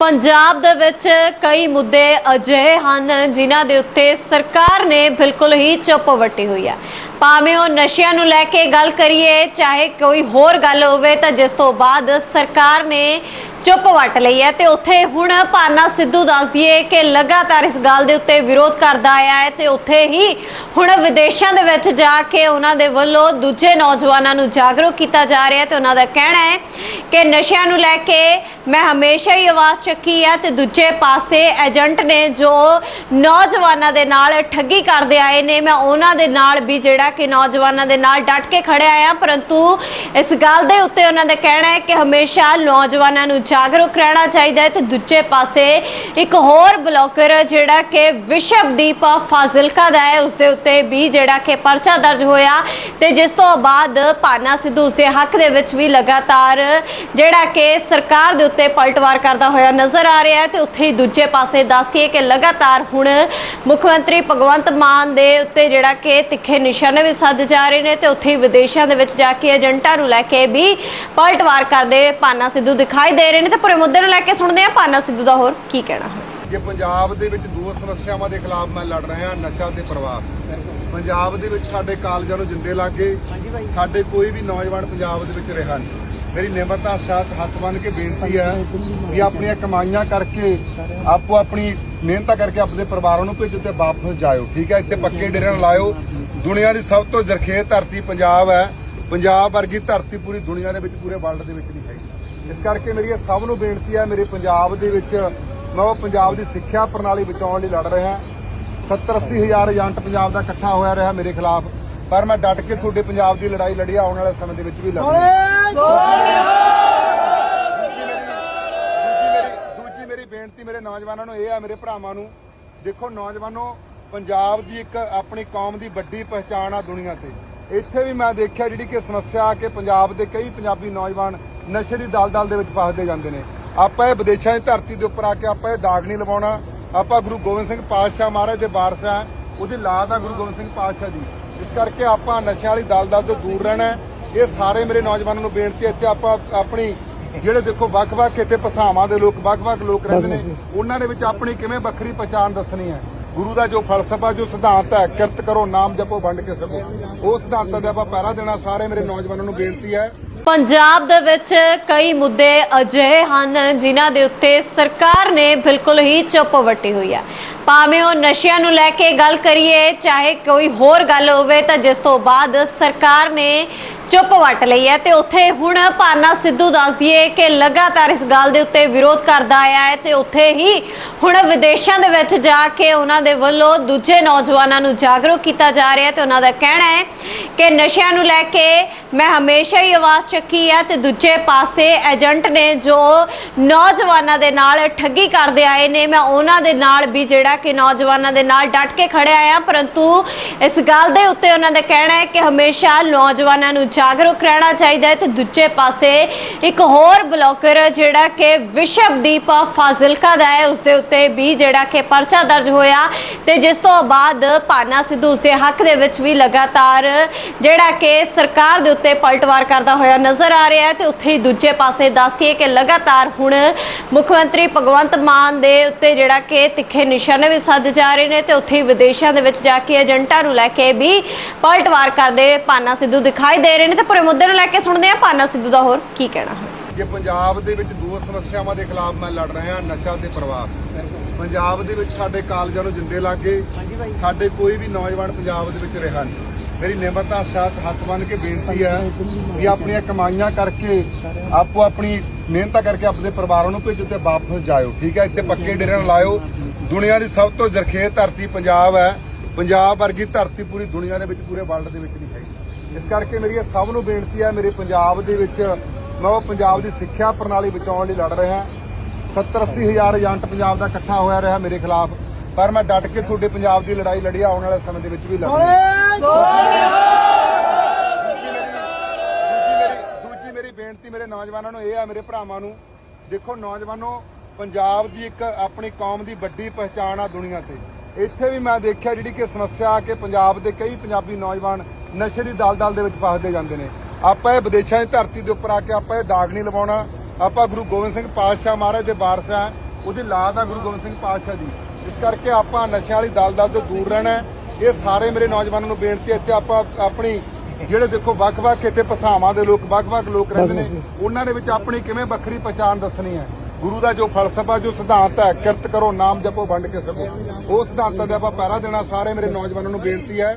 ਪੰਜਾਬ ਦੇ ਵਿੱਚ ਕਈ ਮੁੱਦੇ ਅਜਿਹੇ ਹਨ ਜਿਨ੍ਹਾਂ ਦੇ ਉੱਤੇ ਸਰਕਾਰ ਨੇ ਬਿਲਕੁਲ ਹੀ ਚੁੱਪ ਵੱਟੀ ਹੋਈ ਹੈ। ਭਾਵੇਂ ਉਹ ਨਸ਼ਿਆਂ ਨੂੰ ਲੈ ਕੇ ਗੱਲ ਕਰੀਏ, ਚਾਹੇ ਕੋਈ ਹੋਰ ਗੱਲ ਹੋਵੇ, ਤਾਂ ਜਿਸ ਤੋਂ ਬਾਅਦ ਸਰਕਾਰ ਨੇ ਚੁੱਪ ਵੱਟ ਲਈ ਹੈ ਤੇ ਉੱਥੇ ਹੁਣ ਭਾਨਾ ਸਿੱਧੂ ਦੱਸਦੀ ਹੈ ਕਿ ਲਗਾਤਾਰ ਇਸ ਗੱਲ ਦੇ ਉੱਤੇ ਵਿਰੋਧ ਕਰਦਾ ਆਇਆ ਹੈ ਤੇ ਉੱਥੇ ਹੀ ਹੁਣ ਵਿਦੇਸ਼ਾਂ ਦੇ ਵਿੱਚ ਜਾ ਕੇ ਉਹਨਾਂ ਦੇ ਵੱਲੋਂ ਦੂਜੇ ਨੌਜਵਾਨਾਂ ਨੂੰ ਜਾਗਰੂਕ ਕੀਤਾ ਜਾ ਰਿਹਾ ਹੈ ਤੇ ਉਹਨਾਂ ਦਾ ਕਹਿਣਾ ਹੈ ਕਿ ਨਸ਼ਿਆਂ ਨੂੰ ਲੈ ਕੇ ਮੈਂ ਹਮੇਸ਼ਾ ਹੀ ਆਵਾਜ਼ ਚੱਕੀ ਹੈ ਤੇ ਦੂਜੇ ਪਾਸੇ ਏਜੰਟ ਨੇ ਜੋ ਨੌਜਵਾਨਾਂ ਦੇ ਨਾਲ ਠੱਗੀ ਕਰਦੇ ਆਏ ਨੇ, ਮੈਂ ਉਹਨਾਂ ਦੇ ਨਾਲ ਵੀ ਜਿਹੜਾ ਕਿ ਨੌਜਵਾਨਾਂ ਦੇ ਨਾਲ ਡਟ ਕੇ ਖੜਿਆ ਆ ਪਰੰਤੂ ਇਸ ਗੱਲ ਦੇ ਉੱਤੇ ਉਹਨਾਂ ਦਾ ਕਹਿਣਾ ਹੈ ਕਿ ਹਮੇਸ਼ਾ ਨੌਜਵਾਨਾਂ ਨੂੰ ਜਾਗਰੂਕ ਰਹਿਣਾ ਚਾਹੀਦਾ ਹੈ। ਤੇ ਦੂਜੇ ਪਾਸੇ ਇੱਕ ਹੋਰ ਬਲੌਕਰ ਜਿਹੜਾ ਕਿ ਵਿਸ਼ਵਦੀਪ ਫਾਜ਼ਿਲਕਾ ਦਾ ਹੈ, ਉਸ ਦੇ ਉੱਤੇ ਵੀ ਜਿਹੜਾ ਕਿ ਪਰਚਾ ਦਰਜ ਹੋਇਆ ਤੇ ਜਿਸ ਤੋਂ ਬਾਅਦ ਪਾਨਾ ਸਿੱਧੂ ਉਸ ਦੇ ਹੱਕ ਦੇ ਵਿੱਚ ਵੀ ਲਗਾਤਾਰ ਜਿਹੜਾ ਕਿ ਸਰਕਾਰ ਦੇ ਉੱਤੇ ਪਲਟਵਾਰ ਕਰਦਾ ਹੋਇਆ ਨਜ਼ਰ ਆ ਰਿਹਾ ਹੈ। ਤੇ ਉੱਥੇ ਹੀ ਦੂਜੇ ਪਾਸੇ ਦੱਸਦੀ ਹੈ ਕਿ ਲਗਾਤਾਰ ਹੁਣ ਮੁੱਖ ਮੰਤਰੀ ਭਗਵੰਤ ਮਾਨ ਦੇ ਉੱਤੇ ਜਿਹੜਾ ਕਿ ਤਿੱਖੇ ਨਿਸ਼ਾਨੇ ਵੀ ਸੱਦ ਜਾ ਰਹੇ ਨੇ ਤੇ ਉੱਥੇ ਹੀ ਵਿਦੇਸ਼ਾਂ ਦੇ ਵਿੱਚ ਜਾ ਕੇ ਏਜੰਟਾਂ ਨੂੰ ਲੈ ਕੇ ਵੀ ਪਲਟਵਾਰ ਕਰਦੇ ਪਾਨਾ ਸਿੱਧੂ ਦਿਖਾਈ ਦੇ ਰਹੇ ਨੇ ਤੇ ਪੂਰੇ ਮੁੱਦੇ ਨੂੰ ਲੈ ਕੇ ਸੁਣਦੇ ਆ ਪਾਨਾ ਸਿੱਧੂ ਦਾ ਹੋਰ ਕੀ ਕਹਿਣਾ ਹੈ। ਕਿ ਪੰਜਾਬ ਦੇ ਵਿੱਚ ਦੋ ਸਮੱਸਿਆਵਾਂ ਦੇ ਖਿਲਾਫ ਮੈਂ ਲੜ ਰਿਹਾ, ਨਸ਼ਾ ਤੇ ਪ੍ਰਵਾਸ। ਪੰਜਾਬ ਦੇ ਵਿੱਚ ਸਾਡੇ ਕਾਲਜਾਂ ਨੂੰ ਜਿੰਦੇ ਲੱਗ, ਸਾਡੇ ਕੋਈ ਵੀ ਨੌਜਵਾਨ ਪੰਜਾਬ ਦੇ ਵਿੱਚ ਰਿਹਾ ਨਹੀਂ। ਮੇਰੀ ਨਿਮਰਤਾ, ਸਾਥ, ਹੱਥ ਬੰਨ ਕੇ ਬੇਨਤੀ ਹੈ ਕਿ ਆਪਣੀਆਂ ਕਮਾਈਆਂ ਕਰਕੇ ਆਪੋ ਆਪਣੀ ਮਿਹਨਤਾਂ ਕਰਕੇ ਆਪਣੇ ਪਰਿਵਾਰਾਂ ਨੂੰ ਭੇਜੋ ਤੇ ਵਾਪਸ ਜਾਇਓ, ਠੀਕ ਹੈ? ਇੱਥੇ ਪੱਕੇ ਡੇਰੇ ਨਾ ਲਾਇਓ ਦੁਨੀਆ ਦੀ ਸਭ ਤੋਂ ਜ਼ਰਖੇਜ਼ ਧਰਤੀ ਪੰਜਾਬ ਹੈ। ਪੰਜਾਬ ਵਰਗੀ ਧਰਤੀ ਪੂਰੀ ਦੁਨੀਆ ਦੇ ਵਿੱਚ ਪੂਰੇ ਵਰਲਡ ਦੇ ਵਿੱਚ ਨਹੀਂ ਹੈਗੀ। ਇਸ ਕਰਕੇ ਮੇਰੀ ਇਹ ਸਭ ਨੂੰ ਬੇਨਤੀ ਹੈ ਮੇਰੇ ਪੰਜਾਬ ਦੇ ਵਿੱਚ ਮੈਂ ਉਹ ਪੰਜਾਬ ਦੀ ਸਿੱਖਿਆ ਪ੍ਰਣਾਲੀ ਬਚਾਉਣ ਲਈ ਲੜ ਰਿਹਾ 70 80 ਹਜ਼ਾਰ ਏਜੰਟ ਪੰਜਾਬ ਦਾ ਇਕੱਠਾ ਹੋਇਆ ਰਿਹਾ ਮੇਰੇ ਖਿਲਾਫ। ਪਰ ਮੈਂ ਡਟ ਕੇ ਤੁਹਾਡੇ ਪੰਜਾਬ ਦੀ ਲੜਾਈ ਲੜੀ ਆਉਣ ਵਾਲੇ ਸਮੇਂ ਦੇ ਵਿੱਚ ਵੀ ਮੇਰੀ ਦੂਜੀ ਮੇਰੀ ਬੇਨਤੀ ਮੇਰੇ ਨੌਜਵਾਨਾਂ ਨੂੰ ਇਹ ਹੈ ਮੇਰੇ ਭਰਾਵਾਂ ਨੂੰ। ਦੇਖੋ ਨੌਜਵਾਨੋ ਪੰਜਾਬ ਦੀ ਇੱਕ ਆਪਣੀ ਕੌਮ ਦੀ ਵੱਡੀ ਪਹਿਚਾਣ ਆ ਦੁਨੀਆ ਤੇ। ਇੱਥੇ ਵੀ ਮੈਂ ਦੇਖਿਆ ਜਿਹੜੀ ਕਿ ਸਮੱਸਿਆ ਆ ਕਿ ਪੰਜਾਬ ਦੇ ਕਈ ਪੰਜਾਬੀ ਨੌਜਵਾਨ ਨਸ਼ੇ ਦੀ ਦਲਦਲ ਦੇ ਵਿੱਚ ਫਸਦੇ ਜਾਂਦੇ ਨੇ। ਆਪਾਂ ਇਹ ਵਿਦੇਸ਼ਾਂ ਦੀ ਧਰਤੀ ਦੇ ਉੱਪਰ ਆ ਕੇ ਆਪਾਂ ਇਹ ਦਾਗ ਨਹੀਂ ਲਵਾਉਣਾ। ਆਪਾਂ ਗੁਰੂ ਗੋਬਿੰਦ ਸਿੰਘ ਪਾਤਸ਼ਾਹ ਮਹਾਰਾਜ ਦੇ ਵਾਰਸ ਆ ਉਹਦੀ ਲਾਦ ਆ ਗੁਰੂ ਗੋਬਿੰਦ ਸਿੰਘ ਪਾਤਸ਼ਾਹ ਦੀ। ਇਸ ਕਰਕੇ ਆਪਾਂ ਨਸ਼ਿਆਂ ਵਾਲੀ ਦਲਦਲ ਤੋਂ ਦੂਰ ਰਹਿਣਾ। ਇਹ ਸਾਰੇ ਮੇਰੇ ਨੌਜਵਾਨਾਂ ਨੂੰ ਬੇਨਤੀ ਹੈ ਇੱਥੇ ਆਪਾਂ ਆਪਣੀ ਜਿਹੜੇ ਦੇਖੋ ਵੱਖ-ਵੱਖ ਇੱਥੇ ਭਾਸ਼ਾਵਾਂ ਦੇ ਲੋਕ ਵੱਖ-ਵੱਖ ਲੋਕ ਰਹਿੰਦੇ ਨੇ ਉਹਨਾਂ ਦੇ ਵਿੱਚ ਆਪਣੀ ਕਿਵੇਂ ਵੱਖਰੀ ਪਛਾਣ ਦੱਸਣੀ ਹੈ। ਗੁਰੂ ਦਾ ਜੋ ਫਲਸਫਾ, ਜੋ ਸਿਧਾਂਤ ਹੈ, ਕਿਰਤ ਕਰੋ, ਨਾਮ ਜਪੋ, ਵੰਡ ਕੇ ਸਕੋ ਉਹ ਸਿਧਾਂਤਾਂ ਦਾ ਆਪਾਂ ਪਹਿਰਾ ਦੇਣਾ, ਸਾਰੇ ਮੇਰੇ ਨੌਜਵਾਨਾਂ ਨੂੰ ਬੇਨਤੀ ਹੈ। ਪੰਜਾਬ ਦੇ ਵਿੱਚ ਕਈ ਮੁੱਦੇ ਅਜਿਹੇ ਹਨ ਜਿਨ੍ਹਾਂ ਦੇ ਉੱਤੇ ਸਰਕਾਰ ਨੇ ਬਿਲਕੁਲ ਹੀ ਚੁੱਪ ਵੱਟੀ ਹੋਈ ਹੈ। ਭਾਵੇਂ ਉਹ ਨਸ਼ਿਆਂ ਨੂੰ ਲੈ ਕੇ ਗੱਲ ਕਰੀਏ, ਚਾਹੇ ਕੋਈ ਹੋਰ ਗੱਲ ਹੋਵੇ, ਤਾਂ ਜਿਸ ਤੋਂ ਬਾਅਦ ਸਰਕਾਰ ਨੇ ਚੁੱਪ ਵੱਟ ਲਈ ਹੈ ਤੇ ਉੱਥੇ ਹੁਣ ਪਾਨਾ ਸਿੱਧੂ ਦੱਸਦੀ ਹੈ ਕਿ ਲਗਾਤਾਰ ਇਸ ਗੱਲ ਦੇ ਉੱਤੇ ਵਿਰੋਧ ਕਰਦਾ ਆਇਆ ਹੈ ਤੇ ਉੱਥੇ ਹੀ ਹੁਣ ਵਿਦੇਸ਼ਾਂ ਦੇ ਵਿੱਚ ਜਾ ਕੇ ਉਹਨਾਂ ਦੇ ਵੱਲੋਂ ਦੂਜੇ ਨੌਜਵਾਨਾਂ ਨੂੰ ਜਾਗਰੂਕ ਕੀਤਾ ਜਾ ਰਿਹਾ ਹੈ ਤੇ ਉਹਨਾਂ ਦਾ ਕਹਿਣਾ ਹੈ ਕਿ ਨਸ਼ਿਆਂ ਨੂੰ ਲੈ ਕੇ ਮੈਂ ਹਮੇਸ਼ਾ ਹੀ ਆਵਾਜ਼ ਚੱਕੀ ਹੈ ਤੇ ਦੂਜੇ ਪਾਸੇ ਏਜੰਟ ਨੇ ਜੋ ਨੌਜਵਾਨਾਂ ਦੇ ਨਾਲ ਠੱਗੀ ਕਰਦੇ ਆਏ ਨੇ, ਮੈਂ ਉਹਨਾਂ ਦੇ ਨਾਲ ਵੀ ਜਿਹੜਾ ਕਿ ਨੌਜਵਾਨਾਂ ਦੇ ਨਾਲ ਡਟ ਕੇ ਖੜਿਆ ਆ ਪਰੰਤੂ ਇਸ ਗੱਲ ਦੇ ਉੱਤੇ ਉਹਨਾਂ ਦਾ ਕਹਿਣਾ ਹੈ ਕਿ ਹਮੇਸ਼ਾ ਨੌਜਵਾਨਾਂ ਨੂੰ ਜਾਗਰੂਕ ਰਹਿਣਾ ਚਾਹੀਦਾ ਹੈ। ਤੇ ਦੂਜੇ ਪਾਸੇ ਇੱਕ ਹੋਰ ਬਲੌਕਰ ਜਿਹੜਾ ਕਿ ਵਿਸ਼ਵਦੀਪ ਫਾਜ਼ਿਲਕਾ ਦਾ ਹੈ ਉਸ ਦੇ ਉੱਤੇ ਵੀ ਜਿਹੜਾ ਕਿ ਪਰਚਾ ਦਰਜ ਹੋਇਆ ਤੇ ਜਿਸ ਤੋਂ ਬਾਅਦ ਪਾਨਾ ਸਿੱਧੂ ਉਸ ਦੇ ਹੱਕ ਦੇ ਵਿੱਚ ਵੀ ਲਗਾਤਾਰ ਜਿਹੜਾ ਕਿ ਸਰਕਾਰ ਦੇ ਉੱਤੇ ਪਲਟਵਾਰ ਕਰਦਾ ਹੋਇਆ ਨਜ਼ਰ ਆ ਰਿਹਾ ਹੈ। ਤੇ ਉੱਥੇ ਹੀ ਦੂਜੇ ਪਾਸੇ ਦੱਸਦੀ ਹੈ ਕਿ ਲਗਾਤਾਰ ਹੁਣ ਮੁੱਖ ਮੰਤਰੀ ਭਗਵੰਤ ਮਾਨ ਦੇ ਉੱਤੇ ਜਿਹੜਾ ਕਿ ਤਿੱਖੇ ਨਿਸ਼ਾਨੇ ਵੀ ਸੱਦ ਜਾ ਰਹੇ ਨੇ ਤੇ ਉੱਥੇ ਹੀ ਵਿਦੇਸ਼ਾਂ ਦੇ ਵਿੱਚ ਜਾ ਕੇ ਏਜੰਟਾਂ ਨੂੰ ਲੈ ਕੇ ਵੀ ਪਲਟਵਾਰ ਕਰਦੇ ਪਾਨਾ ਸਿੱਧੂ ਦਿਖਾਈ ਦੇ ਰਹੇ ਨੇ ਤੇ ਪੂਰੇ ਮੁੱਦੇ ਨੂੰ ਲੈ ਕੇ ਸੁਣਦੇ ਆ ਪਾਨਾ ਸਿੱਧੂ ਦਾ ਹੋਰ ਕੀ ਕਹਿਣਾ ਹੈ। ਕਿ ਪੰਜਾਬ ਦੇ ਵਿੱਚ ਦੋ ਸਮੱਸਿਆਵਾਂ ਦੇ ਖਿਲਾਫ ਮੈਂ ਲੜ ਰਿਹਾ ਨਸ਼ਾ ਤੇ ਪ੍ਰਵਾਸ। ਪੰਜਾਬ ਦੇ ਵਿੱਚ ਸਾਡੇ ਕਾਲਜਾਂ ਨੂੰ ਜਿੰਦੇ ਲੱਗ ਸਾਡੇ ਕੋਈ ਵੀ ਨੌਜਵਾਨ ਪੰਜਾਬ ਦੇ ਵਿੱਚ ਰਿਹਾ ਨਹੀਂ। ਮੇਰੀ ਨਿਮਰਤਾ ਸਾਥ ਹੱਥ ਬੰਨ ਕੇ ਬੇਨਤੀ ਹੈ ਕਿ ਆਪਣੀਆਂ ਕਮਾਈਆਂ ਕਰਕੇ ਆਪੋ ਆਪਣੀ ਮਿਹਨਤਾਂ ਕਰਕੇ ਆਪਣੇ ਪਰਿਵਾਰਾਂ ਨੂੰ ਭੇਜੋ ਤੇ ਵਾਪਸ ਜਾਇਓ, ਠੀਕ ਹੈ? ਇੱਥੇ ਪੱਕੇ ਡੇਰੇ ਨਾ ਲਾਇਓ। ਦੁਨੀਆ ਦੀ ਸਭ ਤੋਂ ਜ਼ਰਖੇਜ਼ ਧਰਤੀ ਪੰਜਾਬ ਹੈ। ਪੰਜਾਬ ਵਰਗੀ ਧਰਤੀ ਪੂਰੀ ਦੁਨੀਆ ਦੇ ਵਿੱਚ ਪੂਰੇ ਵਰਲਡ ਦੇ ਵਿੱਚ ਨਹੀਂ ਹੈਗੀ। ਇਸ ਕਰਕੇ ਮੇਰੀ ਸਭ ਨੂੰ ਬੇਨਤੀ ਹੈ ਮੇਰੇ ਪੰਜਾਬ ਦੇ ਵਿੱਚ ਮੈਂ ਉਹ ਪੰਜਾਬ ਦੀ ਸਿੱਖਿਆ ਪ੍ਰਣਾਲੀ ਬਚਾਉਣ ਲਈ ਲੜ ਰਿਹਾ 70 80 ਹਜ਼ਾਰ ਏਜੰਟ ਪੰਜਾਬ ਦਾ ਇਕੱਠਾ ਹੋਇਆ ਰਿਹਾ ਮੇਰੇ ਖਿਲਾਫ ਪਰ ਮੈਂ ਡਟ ਕੇ ਤੁਹਾਡੇ ਪੰਜਾਬ ਦੀ ਲੜਾਈ ਲੜੀ ਆਉਣ ਵਾਲੇ ਸਮੇਂ ਦੇ ਵਿੱਚ ਵੀ ਮੇਰੀ ਦੂਜੀ ਮੇਰੀ ਬੇਨਤੀ ਮੇਰੇ ਨੌਜਵਾਨਾਂ ਨੂੰ ਇਹ ਹੈ ਮੇਰੇ ਭਰਾਵਾਂ ਨੂੰ ਦੇਖੋ ਨੌਜਵਾਨੋ ਪੰਜਾਬ ਦੀ ਇੱਕ ਆਪਣੀ ਕੌਮ ਦੀ ਵੱਡੀ ਪਹਿਚਾਣ ਆ ਦੁਨੀਆ ਤੇ। ਇੱਥੇ ਵੀ ਮੈਂ ਦੇਖਿਆ ਜਿਹੜੀ ਕਿ ਸਮੱਸਿਆ ਆ ਕਿ ਪੰਜਾਬ ਦੇ ਕਈ ਪੰਜਾਬੀ ਨੌਜਵਾਨ ਨਸ਼ੇ ਦੀ ਦਲਦਲ ਦੇ ਵਿੱਚ ਫਸਦੇ ਜਾਂਦੇ ਨੇ। ਆਪਾਂ ਇਹ ਵਿਦੇਸ਼ਾਂ ਦੀ ਧਰਤੀ ਦੇ ਉੱਪਰ ਆ ਕੇ ਆਪਾਂ ਇਹ ਦਾਗ ਨਹੀਂ ਲਵਾਉਣਾ। ਆਪਾਂ ਗੁਰੂ ਗੋਬਿੰਦ ਸਿੰਘ ਪਾਤਸ਼ਾਹ ਮਹਾਰਾਜ ਦੇ ਵਾਰਸ ਆ ਉਹਦੀ ਲਾਦ ਆ ਗੁਰੂ ਗੋਬਿੰਦ ਸਿੰਘ ਪਾਤਸ਼ਾਹ ਦੀ। ਇਸ ਕਰਕੇ ਆਪਾਂ ਨਸ਼ਿਆਂ ਵਾਲੀ ਦਲਦਲ ਤੋਂ ਦੂਰ ਰਹਿਣਾ। ਇਹ ਸਾਰੇ ਮੇਰੇ ਨੌਜਵਾਨਾਂ ਨੂੰ ਬੇਨਤੀ ਹੈ ਇੱਥੇ ਆਪਾਂ ਆਪਣੀ ਜਿਹੜੇ ਦੇਖੋ ਵੱਖ-ਵੱਖ ਇੱਥੇ ਭਾਸ਼ਾਵਾਂ ਦੇ ਲੋਕ ਵੱਖ-ਵੱਖ ਲੋਕ ਰਹਿੰਦੇ ਨੇ ਉਹਨਾਂ ਦੇ ਵਿੱਚ ਆਪਣੀ ਕਿਵੇਂ ਵੱਖਰੀ ਪਛਾਣ ਦੱਸਣੀ ਹੈ। ਗੁਰੂ ਦਾ ਜੋ ਫਲਸਫਾ, ਜੋ ਸਿਧਾਂਤ ਹੈ, ਕਿਰਤ ਕਰੋ, ਨਾਮ ਜਪੋ, ਵੰਡ ਕੇ ਸਕੋ ਉਹ ਸਿਧਾਂਤਾਂ ਦਾ ਆਪਾਂ ਪਹਿਰਾ ਦੇਣਾ, ਸਾਰੇ ਮੇਰੇ ਨੌਜਵਾਨਾਂ ਨੂੰ ਬੇਨਤੀ ਹੈ।